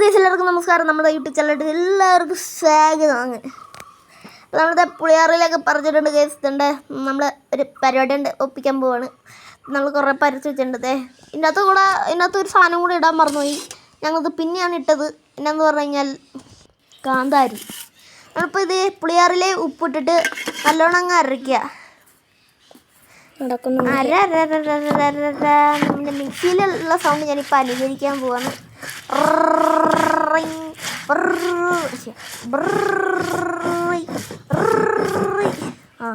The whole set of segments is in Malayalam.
ഗൈസ് എല്ലാവർക്കും നമസ്കാരം. നമ്മുടെ യൂട്യൂബ് ചാനലിട്ട് എല്ലാവർക്കും സ്വാഗതം. അങ്ങ് നമ്മുടെ പുളിയാറിലൊക്കെ പറഞ്ഞിട്ടുണ്ട് ഗൈസ് ഇതുണ്ട് നമ്മൾ ഒരു പരിപാടി ഉണ്ട് ഒപ്പിക്കാൻ പോവാണ്. നമ്മൾ കുറേ പരച്ച് വെച്ചിട്ടുണ്ട് ഇതിനകത്ത് കൂടെ ഇതിനകത്ത് ഒരു സാധനം കൂടെ ഇടാൻ മറന്നുപോയി ഞങ്ങളത് പിന്നെയാണ് ഇട്ടത്. എന്നാന്ന് പറഞ്ഞു കഴിഞ്ഞാൽ കാന്താരി. നമ്മളിപ്പോൾ ഇത് പുളിയാറിലെ ഉപ്പിട്ടിട്ട് നല്ലോണം അങ്ങ് അരയ്ക്കുക. നമ്മുടെ മിക്സിയിലുള്ള സൗണ്ട് ഞാനിപ്പോൾ അനുകരിക്കാൻ പോവാണ്. ആ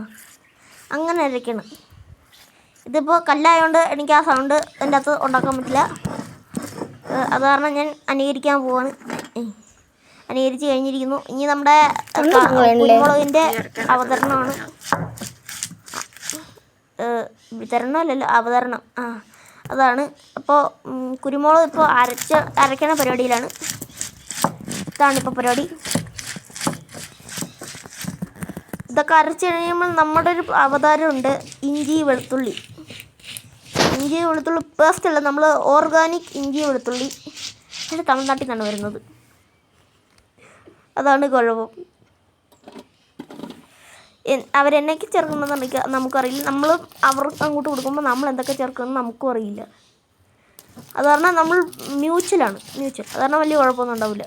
അങ്ങനെ അരയ്ക്കണം ഇതിപ്പോൾ കല്ലായതുകൊണ്ട് എനിക്ക് ആ സൗണ്ട് എന്റെ അകത്ത് ഉണ്ടാക്കാൻ പറ്റില്ല. അത് കാരണം ഞാൻ അനുകരിക്കാൻ പോവാണ്. അനുകരിച്ച് കഴിഞ്ഞിരിക്കുന്നു. ഇനി നമ്മുടെ കുരുമുളകിന്റെ അവതരണമാണ്. ഏഹ് വിതരണമല്ലല്ലോ അവതരണം. ആ അതാണ്. അപ്പോൾ കുരുമുളക് ഇപ്പോൾ അരച്ച അരയ്ക്കണ പരിപാടിയിലാണ്. ഇതാണ് ഇപ്പോൾ പരിപാടി. ഇതൊക്കെ അരച്ച് കഴിയുമ്പോൾ നമ്മുടെ ഒരു അവതാരമുണ്ട് ഇഞ്ചി വെളുത്തുള്ളി. ഇഞ്ചി വെളുത്തുള്ളി പേസ്റ്റ് അല്ല നമ്മൾ ഓർഗാനിക് ഇഞ്ചി വെളുത്തുള്ളി. ഇത് തമിഴ്നാട്ടിൽ നിന്നാണ് വരുന്നത്. അതാണ് കുഴപ്പം അവരെന്നൊക്കെ ചേർക്കുന്നതെന്ന് നമുക്കറിയില്ല. നമ്മൾ അവർക്ക് അങ്ങോട്ട് കൊടുക്കുമ്പോൾ നമ്മൾ എന്തൊക്കെ ചേർക്കുമെന്ന് നമുക്കും അറിയില്ല. അത് കാരണം നമ്മൾ മ്യൂച്വലാണ്. മ്യൂച്വൽ. അത് കാരണം വലിയ കുഴപ്പമൊന്നും ഉണ്ടാവില്ല.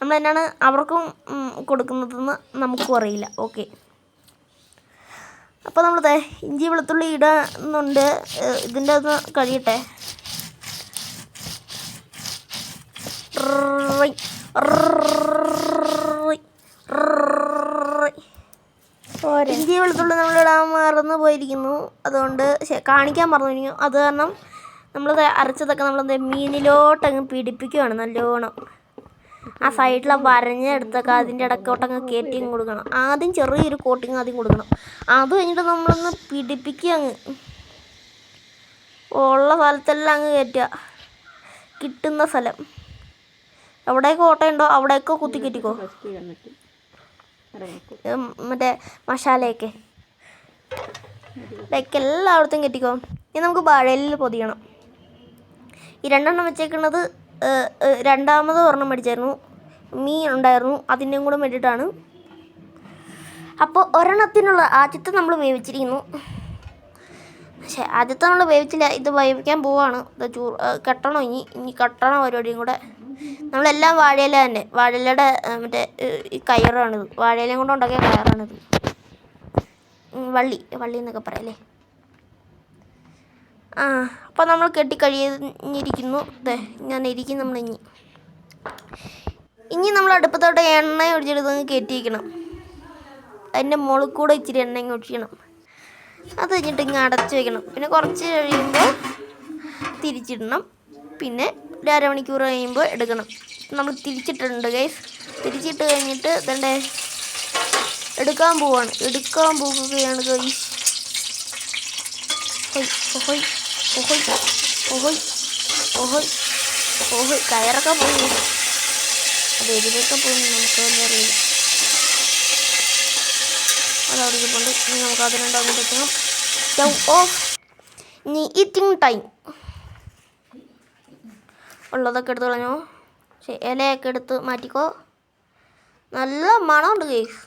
നമ്മൾ എന്നാണ് അവർക്കും കൊടുക്കുന്നതെന്ന് നമുക്കും അറിയില്ല. ഓക്കെ. അപ്പോൾ നമ്മൾ ദേ ഇഞ്ചി വെളുത്തുള്ളി ഇടുന്നുണ്ട്. ഇതിന്റെ ഒന്ന് കഴിയട്ടെ. റൈ, റൈ. പോരെ ഇഞ്ചി വെളുത്തുള്ളി നമ്മൾ ഇടാൻ മറന്നു പോയിരിക്കുന്നു. അതുകൊണ്ട് കാണിക്കാൻ മറന്നിരിക്കുന്നു അത് കാരണം നമ്മൾ അരച്ചതൊക്കെ നമ്മൾ മീനിലോട്ടങ്ങ് പിടിപ്പിക്കുകയാണ് നല്ലോണം. ആ സൈഡിലെ വരഞ്ഞെടുത്തൊക്കെ അതിന്റെ ഇടക്കോട്ടങ്ങ് കയറ്റിയും കൊടുക്കണം. ആദ്യം ചെറിയൊരു കോട്ടിങ് ആദ്യം കൊടുക്കണം. അത് കഴിഞ്ഞിട്ട് നമ്മളൊന്ന് പിടിപ്പിക്കുക അങ്ങ്. ഉള്ള സ്ഥലത്തെല്ലാം അങ്ങ് കയറ്റുക. കിട്ടുന്ന സ്ഥലം. എവിടെയൊക്കെ ഓട്ടയുണ്ടോ അവിടെയൊക്കെ കുത്തി കയറ്റിക്കോ ഉം, മറ്റേ മസാലയൊക്കെ. ഇതൊക്കെ എല്ലായിടത്തും കെട്ടിക്കോ. ഇനി നമുക്ക് വാഴയിൽ പൊതിയണം. ഈ രണ്ടെണ്ണം വെച്ചേക്കുന്നത് രണ്ടാമത് ഒരെണ്ണം മേടിച്ചായിരുന്നു. മീൻ ഉണ്ടായിരുന്നു അതിന്റെയും കൂടെ വേണ്ടിയിട്ടാണ് അപ്പോൾ ഒരെണ്ണത്തിനുള്ള ആദ്യത്തെ നമ്മൾ വേവിച്ചിരിക്കുന്നു. പക്ഷേ ആദ്യത്തെ നമ്മൾ വേവിച്ചില്ല ഇത് വേവിക്കാൻ പോവാണ്. ഇത് ചൂ കെട്ടണം ഇനി ഇനി കെട്ടണം പരിപാടിയും കൂടെ. നമ്മളെല്ലാം വാഴയില തന്നെ. വാഴയിലയുടെ മറ്റേ ഈ കയറാണിത്. വാഴയിലയും കൊണ്ട് ഉണ്ടാക്കിയ കയറാണിത്. വള്ളി വള്ളി എന്നൊക്കെ പറയല്ലേ ആ അപ്പോൾ നമ്മൾ കെട്ടിക്കഴിഞ്ഞിരിക്കുന്നു. ഞാൻ ഇരിക്കും നമ്മൾ ഇനി. ഇനി നമ്മൾ അടുപ്പത്തോട്ട് എണ്ണ ഒഴിച്ചെടുത്ത് കയറ്റിയിരിക്കണം. അതിന്റെ മുകളിൽ കൂടെ ഇച്ചിരി എണ്ണ ഇങ്ങ് ഒഴിക്കണം. അത് കഴിഞ്ഞിട്ട് ഇങ്ങനെ അടച്ചു വയ്ക്കണം പിന്നെ കുറച്ച് കഴിയുമ്പോൾ തിരിച്ചിടണം. പിന്നെ ഒരു അരമണിക്കൂർ കഴിയുമ്പോൾ എടുക്കണം. നമ്മൾ തിരിച്ചിട്ടുണ്ട് ഗൈസ് തിരിച്ചിട്ട് കഴിഞ്ഞിട്ട് ഇതണ്ടേ എടുക്കാൻ പോവാണ്. എടുക്കാൻ പോകുകയാണ് ഗൈസ് ഓഹോയ് ഓഹോയ് ഓഹോയ് ഓഹോയ് ഓഹോയ് കയറൊക്കെ പോയി. അത് എതിരൊക്കെ പോയി നമുക്ക് അറിയില്ല. അതവിടെ ഇരിപ്പുണ്ട്. ഇനി നമുക്ക് അതിനുണ്ട് ഓ ഇനി ഈറ്റിംഗ് ടൈം ഉള്ളതൊക്കെ എടുത്ത് കളഞ്ഞു? ഇലയൊക്കെ എടുത്ത് മാറ്റിക്കോ. നല്ല മണമുണ്ട് കേസ്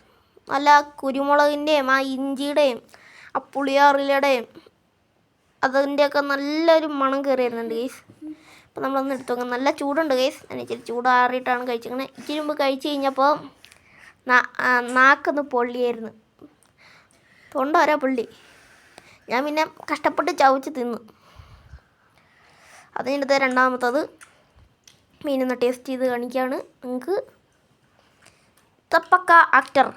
നല്ല കുരുമുളകിന്റെയും ആ ഇഞ്ചിയുടെയും ആ പുളിയാറിലയുടെയും അതിന്റെയൊക്കെ നല്ലൊരു മണം കയറി വരുന്നുണ്ട് കേസ് അപ്പോൾ നമ്മളൊന്ന് എടുത്തു നോക്കാം. നല്ല ചൂടുണ്ട് കേസ് ഞാൻ ഇച്ചിരി ചൂടാറിയിട്ടാണ് കഴിച്ചിരിക്കുന്നത് ഇച്ചിരി മുമ്പ് കഴിച്ച് കഴിഞ്ഞപ്പോൾ നാക്കൊന്ന് പൊള്ളിയായിരുന്നു. തൊണ്ട പുള്ളി. ഞാൻ പിന്നെ കഷ്ടപ്പെട്ട് ചവച്ച് തിന്നു. അതിന്റെ രണ്ടാമത്തത്. മീനൊന്ന് ടേസ്റ്റ് ചെയ്ത് കാണിക്കുകയാണ് നിങ്ങൾക്ക് തപ്പക്ക ആക്ടർ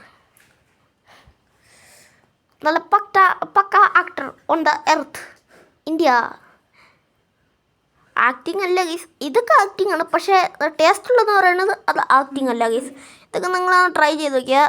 നല്ല പക്ക പക്ക actor on the earth India. Acting അല്ല ഗീസ് ഇതൊക്കെ ആക്ടിങ് ആണ്. പക്ഷേ ടേസ്റ്റ് ഉള്ളതെന്ന് പറയുന്നത് അത് ആക്ടിങ് അല്ല ഗീസ് ഇതൊക്കെ നിങ്ങൾ ട്രൈ ചെയ്ത് നോക്കിയാൽ